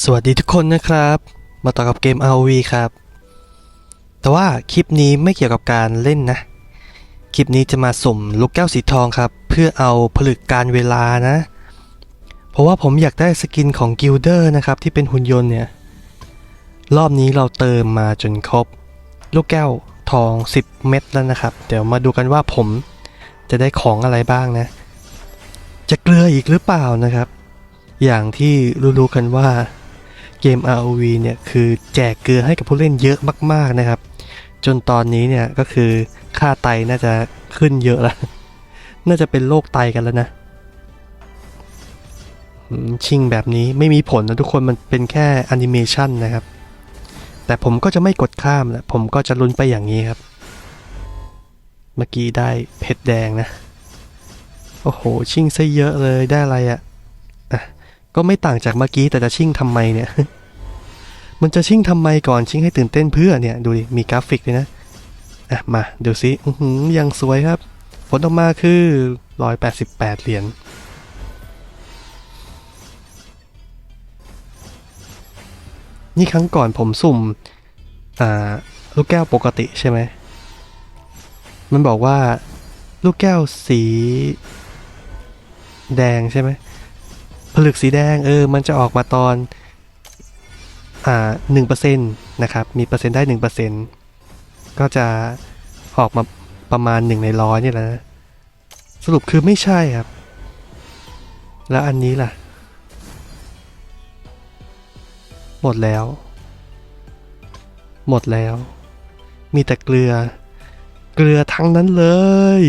สวัสดีทุกคนนะครับ มาต่อกับเกม ROV ครับ แต่ว่าคลิปนี้ไม่เกี่ยวกับการเล่นนะ คลิปนี้จะมาสุ่มลูกแก้วสีทองครับ เพื่อเอาผลึกการเวลานะ เพราะว่าผมอยากได้สกินของกิลเดอร์นะครับ ที่เป็นหุ่นยนต์เนี่ย รอบนี้เราเติมมาจนครบ ลูกแก้วทอง 10 เม็ดแล้วนะครับ เดี๋ยวมาดูกันว่าผมจะได้ของอะไรบ้างนะ จะเกลืออีกหรือเปล่านะครับ อย่างที่รู้ๆกันว่า เกม ROV เนี่ยคือแจกเกลือให้กับผู้เล่นเยอะมาก ๆนะครับ จนตอนนี้เนี่ยก็คือค่าไตน่าจะขึ้นเยอะแล้ว น่าจะเป็นโรคไตกันแล้วนะชิงแบบนี้ไม่มีผลนะทุกคนมันเป็นแค่แอนิเมชันนะครับ แต่ผมก็จะไม่กดข้ามนะผมก็จะลุ้นไปอย่างนี้ครับ เมื่อกี้ได้เพชรแดงนะ โอ้โห ชิงซะเยอะเลยได้อะไรอะ่ะ ก็ไม่ต่างจากเมื่อกี้แต่จะชิ่งทำไมเนี่ย มันจะชิ่งทำไมก่อนชิ่งให้ตื่นเต้นเพื่อเนี่ยดูดิมีกราฟิกเลยนะอะมาดูซิอือหือยังสวยครับ ผลออกมาคือ 188 เหรียญนี่ครั้งก่อนผมสุ่มอ่าลูกแก้วปกติใช่ไหม มันบอกว่า ลูกแก้วสี แดงใช่ไหม ผลึกสีแดงเออมันจะออกมาตอนอ่าหนึ่งเปอร์เซ็นต์นะครับ มีเปอร์เซ็นต์ได้หนึ่งเปอร์เซ็นต์ก็จะออกมาประมาณหนึ่งในร้อยนี่แหละนะสรุปคือไม่ใช่ครับ แล้วอันนี้ล่ะ หมดแล้ว หมดแล้ว มีแต่เกลือ เกลือทั้งนั้นเลย